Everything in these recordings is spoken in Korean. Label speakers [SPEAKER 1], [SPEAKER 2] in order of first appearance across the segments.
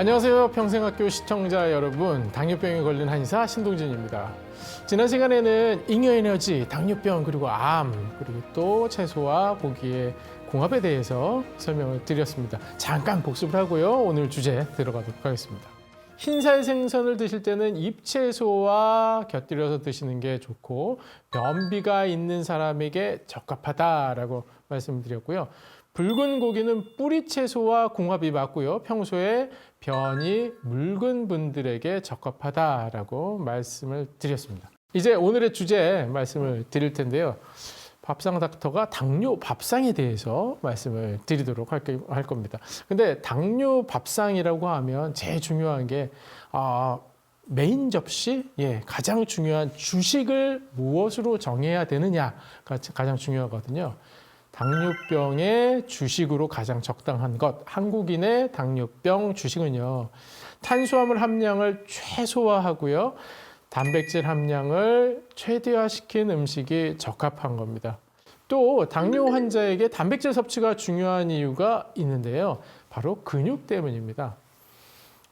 [SPEAKER 1] 안녕하세요. 평생학교 시청자 여러분. 당뇨병에 걸린 한의사 신동진입니다. 지난 시간에는 잉여에너지, 당뇨병, 그리고 암, 그리고 또 채소와 고기의 궁합에 대해서 설명을 드렸습니다. 잠깐 복습을 하고요. 오늘 주제 들어가도록 하겠습니다. 흰살 생선을 드실 때는 잎채소와 곁들여서 드시는 게 좋고 변비가 있는 사람에게 적합하다라고 말씀드렸고요. 붉은 고기는 뿌리 채소와 궁합이 맞고요. 평소에 변이 묽은 분들에게 적합하다라고 말씀을 드렸습니다. 이제 오늘의 주제 말씀을 드릴 텐데요. 밥상 닥터가 당뇨 밥상에 대해서 말씀을 드리도록 할, 거- 할 겁니다. 근데 당뇨 밥상이라고 하면 제일 중요한 게 아, 메인 접시, 예, 가장 중요한 주식을 무엇으로 정해야 되느냐가 가장 중요하거든요. 당뇨병의 주식으로 가장 적당한 것, 한국인의 당뇨병 주식은요, 탄수화물 함량을 최소화하고요, 단백질 함량을 최대화시킨 음식이 적합한 겁니다. 또 당뇨 환자에게 단백질 섭취가 중요한 이유가 있는데요. 바로 근육 때문입니다.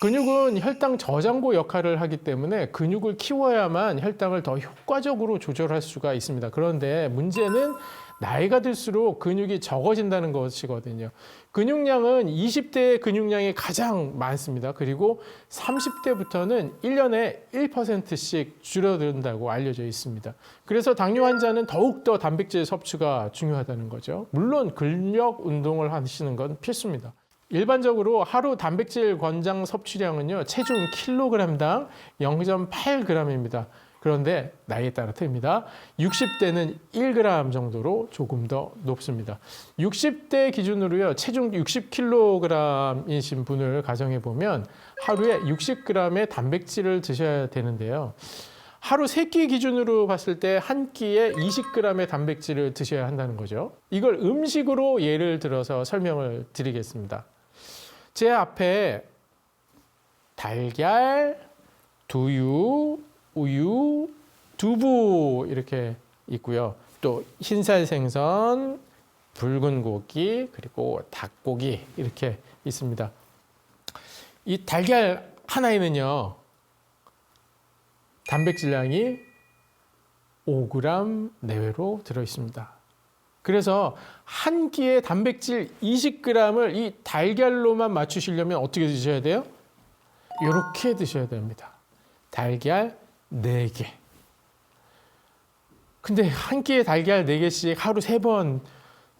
[SPEAKER 1] 근육은 혈당 저장고 역할을 하기 때문에 근육을 키워야만 혈당을 더 효과적으로 조절할 수가 있습니다. 그런데 문제는 나이가 들수록 근육이 적어진다는 것이거든요. 근육량은 20대의 근육량이 가장 많습니다. 그리고 30대부터는 1년에 1%씩 줄어든다고 알려져 있습니다. 그래서 당뇨 환자는 더욱더 단백질 섭취가 중요하다는 거죠. 물론 근력 운동을 하시는 건 필수입니다. 일반적으로 하루 단백질 권장 섭취량은요, 체중 킬로그램당 0.8g입니다. 그런데 나이에 따라 틀립니다. 60대는 1g 정도로 조금 더 높습니다. 60대 기준으로요, 체중 60kg이신 분을 가정해 보면 하루에 60g의 단백질을 드셔야 되는데요. 하루 세 끼 기준으로 봤을 때 한 끼에 20g의 단백질을 드셔야 한다는 거죠. 이걸 음식으로 예를 들어서 설명을 드리겠습니다. 제 앞에 달걀, 두유, 우유, 두부 이렇게 있고요. 또 흰살 생선, 붉은 고기, 그리고 닭고기 이렇게 있습니다. 이 달걀 하나에는요. 단백질량이 5g 내외로 들어 있습니다. 그래서 한 끼에 단백질 20g을 이 달걀로만 맞추시려면 어떻게 드셔야 돼요? 이렇게 드셔야 됩니다. 달걀 4개. 근데 한 끼에 달걀 4개씩 하루 3번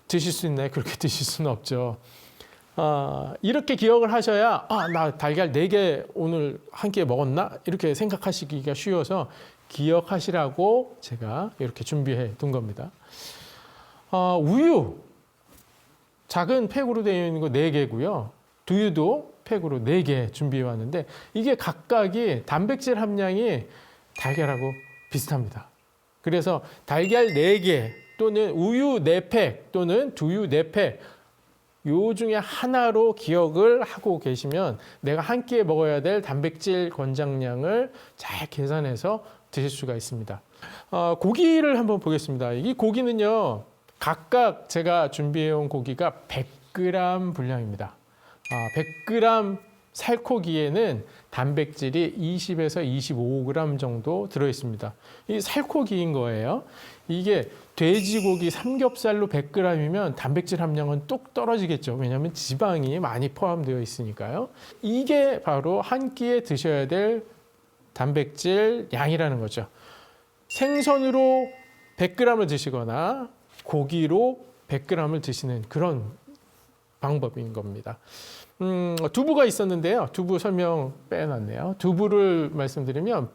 [SPEAKER 1] 드실 수 있나요? 그렇게 드실 수는 없죠. 아, 이렇게 기억을 하셔야 아, 나 달걀 4개 오늘 한 끼에 먹었나? 이렇게 생각하시기가 쉬워서 기억하시라고 제가 이렇게 준비해 둔 겁니다. 어, 우유 작은 팩으로 되어 있는 거 4개고요. 두유도 팩으로 4개 준비해 왔는데 이게 각각이 단백질 함량이 달걀하고 비슷합니다. 그래서 달걀 4개 또는 우유 4팩 또는 두유 4팩 요 중에 하나로 기억을 하고 계시면 내가 한 끼에 먹어야 될 단백질 권장량을 잘 계산해서 드실 수가 있습니다. 어, 고기를 한번 보겠습니다. 이 고기는요, 각각 제가 준비해온 고기가 100g 분량입니다. 아, 100g 살코기에는 단백질이 20에서 25g 정도 들어 있습니다. 이 살코기인 거예요. 이게 돼지고기 삼겹살로 100g이면 단백질 함량은 뚝 떨어지겠죠. 왜냐하면 지방이 많이 포함되어 있으니까요. 이게 바로 한 끼에 드셔야 될 단백질 양이라는 거죠. 생선으로 100g을 드시거나 고기로 100g을 드시는 그런 방법인 겁니다. 음, 두부가 있었는데요. 두부 설명 빼놨네요. 두부를 말씀드리면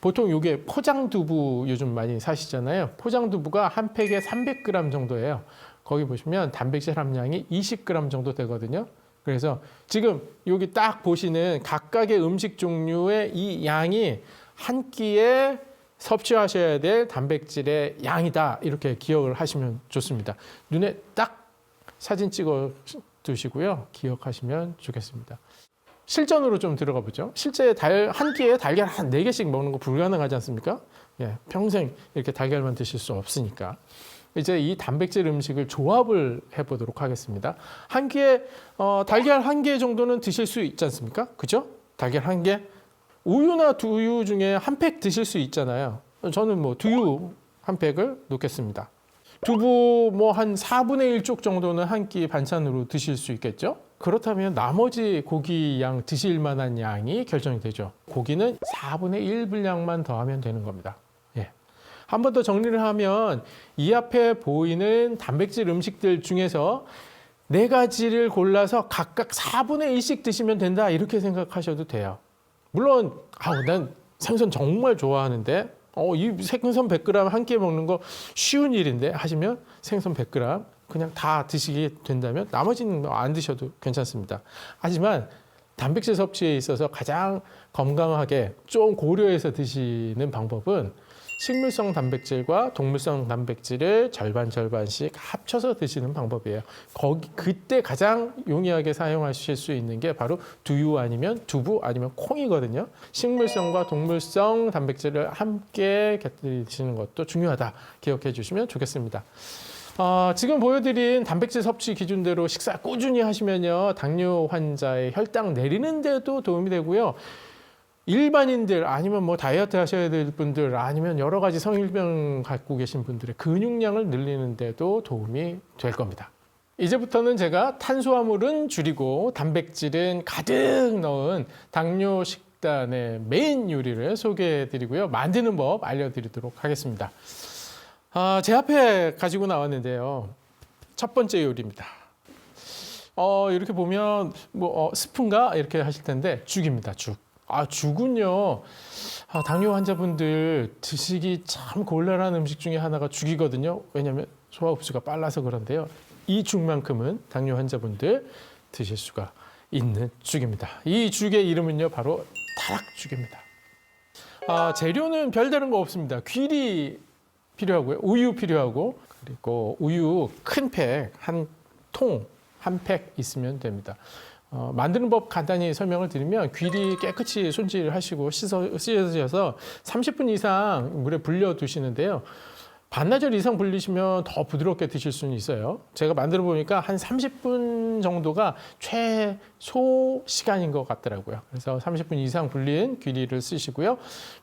[SPEAKER 1] 보통 이게 포장 두부 요즘 많이 사시잖아요. 포장 두부가 한 팩에 300g 정도예요. 거기 보시면 단백질 함량이 20g 정도 되거든요. 그래서 지금 여기 딱 보시는 각각의 음식 종류의 이 양이 한 끼에 섭취하셔야 될 단백질의 양이다. 이렇게 기억을 하시면 좋습니다. 눈에 딱 사진 찍어 두시고요. 기억하시면 좋겠습니다. 실전으로 좀 들어가 보죠. 실제 달, 한 끼에 달걀 한 네 개씩 먹는 거 불가능하지 않습니까? 예, 평생 이렇게 달걀만 드실 수 없으니까. 이제 이 단백질 음식을 조합을 해보도록 하겠습니다. 한 개, 어, 달걀 한 개 정도는 드실 수 있지 않습니까? 그죠? 달걀 한 개. 우유나 두유 중에 한 팩 드실 수 있잖아요. 저는 뭐 두유 한 팩을 놓겠습니다. 두부 뭐 한 4분의 1쪽 정도는 한 끼 반찬으로 드실 수 있겠죠? 그렇다면 나머지 고기 양 드실 만한 양이 결정이 되죠. 고기는 4분의 1 분량만 더하면 되는 겁니다. 예. 한 번 더 정리를 하면 이 앞에 보이는 단백질 음식들 중에서 네 가지를 골라서 각각 4분의 1씩 드시면 된다 이렇게 생각하셔도 돼요. 물론 아우 난 생선 정말 좋아하는데 어, 이 생선 100g 한 끼 먹는 거 쉬운 일인데 하시면 생선 100g 그냥 다 드시게 된다면 나머지는 뭐안 드셔도 괜찮습니다. 하지만 단백질 섭취에 있어서 가장 건강하게 좀 고려해서 드시는 방법은 식물성 단백질과 동물성 단백질을 절반 절반씩 합쳐서 드시는 방법이에요. 거기 그때 가장 용이하게 사용하실 수 있는 게 바로 두유 아니면 두부 아니면 콩이거든요. 식물성과 동물성 단백질을 함께 곁들이시는 것도 중요하다. 기억해 주시면 좋겠습니다. 어, 지금 보여드린 단백질 섭취 기준대로 식사 꾸준히 하시면요 당뇨 환자의 혈당 내리는 데도 도움이 되고요. 일반인들 아니면 뭐 다이어트 하셔야 될 분들 아니면 여러 가지 성일병 갖고 계신 분들의 근육량을 늘리는 데도 도움이 될 겁니다. 이제부터는 제가 탄수화물은 줄이고 단백질은 가득 넣은 당뇨 식단의 메인 요리를 소개해 드리고요. 만드는 법 알려드리도록 하겠습니다. 아, 제 앞에 가지고 나왔는데요. 첫 번째 요리입니다. 어, 이렇게 보면 뭐 어, 스푼가 이렇게 하실 텐데 죽입니다. 죽. 아, 죽은요. 아, 당뇨 환자분들 드시기 참 곤란한 음식 중에 하나가 죽이거든요. 왜냐하면 소화 흡수가 빨라서 그런데요. 이 죽만큼은 당뇨 환자분들 드실 수가 있는 죽입니다. 이 죽의 이름은요, 바로 타락죽입니다. 아, 재료는 별다른 거 없습니다. 귀리 필요하고요, 우유 필요하고 그리고 우유 큰 팩 한 통 한 팩 있으면 됩니다. 어, 만드는 법 간단히 설명을 드리면 귀리 깨끗이 손질하시고 씻으셔서 30분 이상 물에 불려 두시는데요. 반나절 이상 불리시면 더 부드럽게 드실 수는 있어요. 제가 만들어 보니까 한 30분 정도가 최소 시간인 것 같더라고요. 그래서 30분 이상 불린 귀리를 쓰시고요.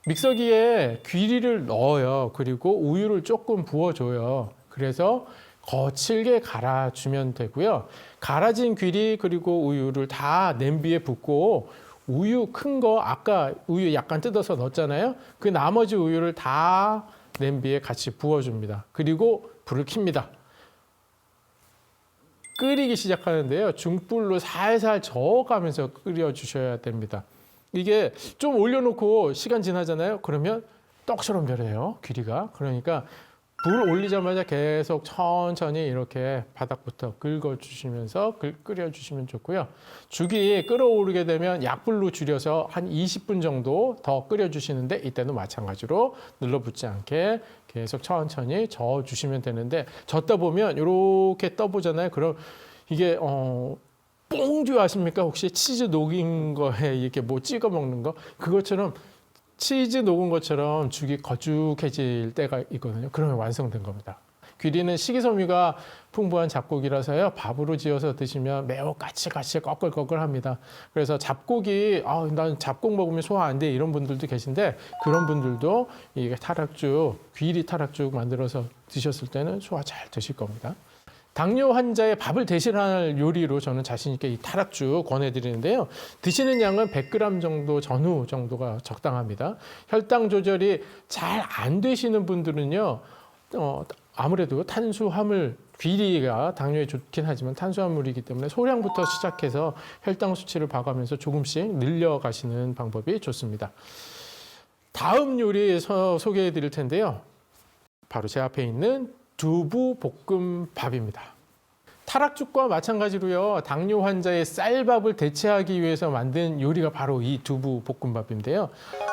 [SPEAKER 1] 믹서기에 귀리를 넣어요. 그리고 우유를 조금 부어줘요. 그래서 거칠게 갈아주면 되고요. 갈아진 귀리 그리고 우유를 다 냄비에 붓고 우유 큰 거 아까 우유 약간 뜯어서 넣었잖아요. 그 나머지 우유를 다 냄비에 같이 부어줍니다. 그리고 불을 킵니다. 끓이기 시작하는데요. 중불로 살살 저어가면서 끓여주셔야 됩니다. 이게 좀 올려놓고 시간 지나잖아요. 그러면 떡처럼 변해요. 귀리가. 그러니까 불 올리자마자 계속 천천히 이렇게 바닥부터 긁어주시면서 끓- 끓여주시면 좋고요. 죽이 끓어오르게 되면 약불로 줄여서 한 20분 정도 더 끓여주시는데 이때도 마찬가지로 눌러붙지 않게 계속 천천히 저어주시면 되는데 젓다 보면 이렇게 떠보잖아요. 그럼 이게 어 뽕듀 아십니까? 혹시 치즈 녹인 거에 이렇게 뭐 찍어 먹는 거 그것처럼 치즈 녹은 것처럼 죽이 거죽해질 때가 있거든요. 그러면 완성된 겁니다. 귀리는 식이섬유가 풍부한 잡곡이라서요. 밥으로 지어서 드시면 매우 까칠까칠 꺼끌꺼끌합니다. 그래서 잡곡이 아, 난 잡곡 먹으면 소화 안 돼 이런 분들도 계신데 그런 분들도 이게 타락죽, 귀리 타락죽 만들어서 드셨을 때는 소화 잘 되실 겁니다. 당뇨 환자의 밥을 대신할 요리로 저는 자신 있게 이 타락죽 권해드리는데요. 드시는 양은 100g 정도 전후 정도가 적당합니다. 혈당 조절이 잘 안 되시는 분들은요, 어, 아무래도 탄수화물 귀리가 당뇨에 좋긴 하지만 탄수화물이기 때문에 소량부터 시작해서 혈당 수치를 봐가면서 조금씩 늘려가시는 방법이 좋습니다. 다음 요리 서- 소개해 드릴 텐데요. 바로 제 앞에 있는 두부 볶음밥입니다. 타락죽과 마찬가지로요. 당뇨 환자의 쌀밥을 대체하기 위해서 만든 요리가 바로 이 두부 볶음밥인데요.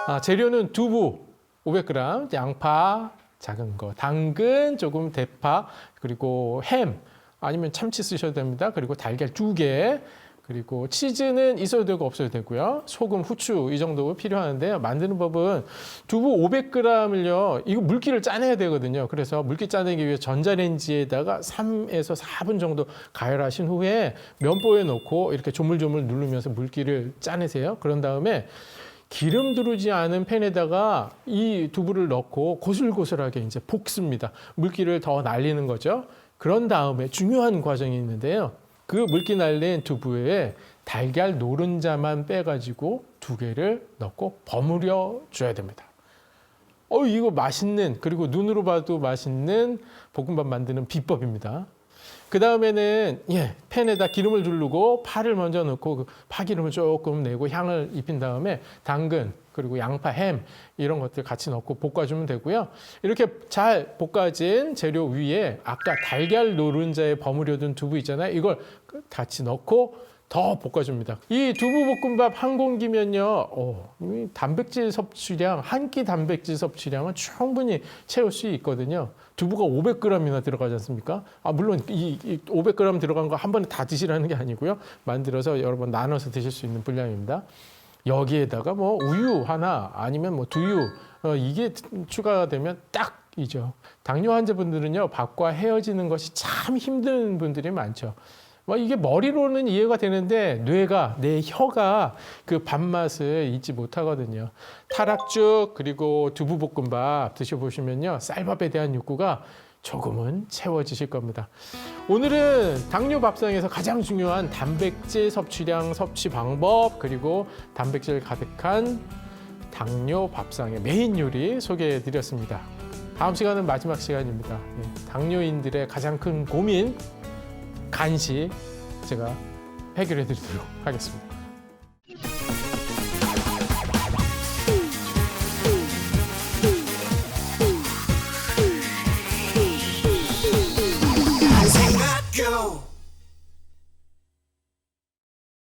[SPEAKER 1] 아, 재료는 두부 500g, 양파 작은 거, 당근 조금 대파 그리고 햄 아니면 참치 쓰셔도 됩니다. 그리고 달걀 두 개, 그리고 치즈는 있어도 되고 없어도 되고요. 소금, 후추 이 정도 필요하는데요. 만드는 법은 두부 500g을요. 이거 물기를 짜내야 되거든요. 그래서 물기 짜내기 위해 전자레인지에다가 3에서 4분 정도 가열하신 후에 면보에 넣고 이렇게 조물조물 누르면서 물기를 짜내세요. 그런 다음에 기름 두르지 않은 팬에다가 이 두부를 넣고 고슬고슬하게 이제 볶습니다. 물기를 더 날리는 거죠. 그런 다음에 중요한 과정이 있는데요. 그 물기 날린 두부에 달걀 노른자만 빼가지고 두 개를 넣고 버무려 줘야 됩니다. 어, 이거 맛있는, 그리고 눈으로 봐도 맛있는 볶음밥 만드는 비법입니다. 그 다음에는, 예, 팬에다 기름을 두르고 파를 먼저 넣고 그 파기름을 조금 내고 향을 입힌 다음에 당근, 그리고 양파, 햄, 이런 것들 같이 넣고 볶아주면 되고요. 이렇게 잘 볶아진 재료 위에 아까 달걀 노른자에 버무려둔 두부 있잖아요. 이걸 같이 넣고 더 볶아줍니다. 이 두부볶음밥 한 공기면요, 어, 이 단백질 섭취량, 한 끼 단백질 섭취량은 충분히 채울 수 있거든요. 두부가 500g이나 들어가지 않습니까? 아, 물론 이, 이 500g 들어간 거 한 번에 다 드시라는 게 아니고요. 만들어서 여러 번 나눠서 드실 수 있는 분량입니다. 여기에다가 뭐 우유 하나 아니면 뭐 두유 어, 이게 추가가 되면 딱이죠. 당뇨 환자분들은요 밥과 헤어지는 것이 참 힘든 분들이 많죠. 뭐 이게 머리로는 이해가 되는데 뇌가 내 혀가 그 밥맛을 잊지 못하거든요. 타락죽 그리고 두부볶음밥 드셔보시면요 쌀밥에 대한 욕구가 조금은 채워지실 겁니다. 오늘은 당뇨 밥상에서 가장 중요한 단백질 섭취량 섭취 방법 그리고 단백질 가득한 당뇨 밥상의 메인 요리 소개해 드렸습니다. 다음 시간은 마지막 시간입니다. 예, 당뇨인들의 가장 큰 고민 간식 제가 해결해 드리도록 하겠습니다.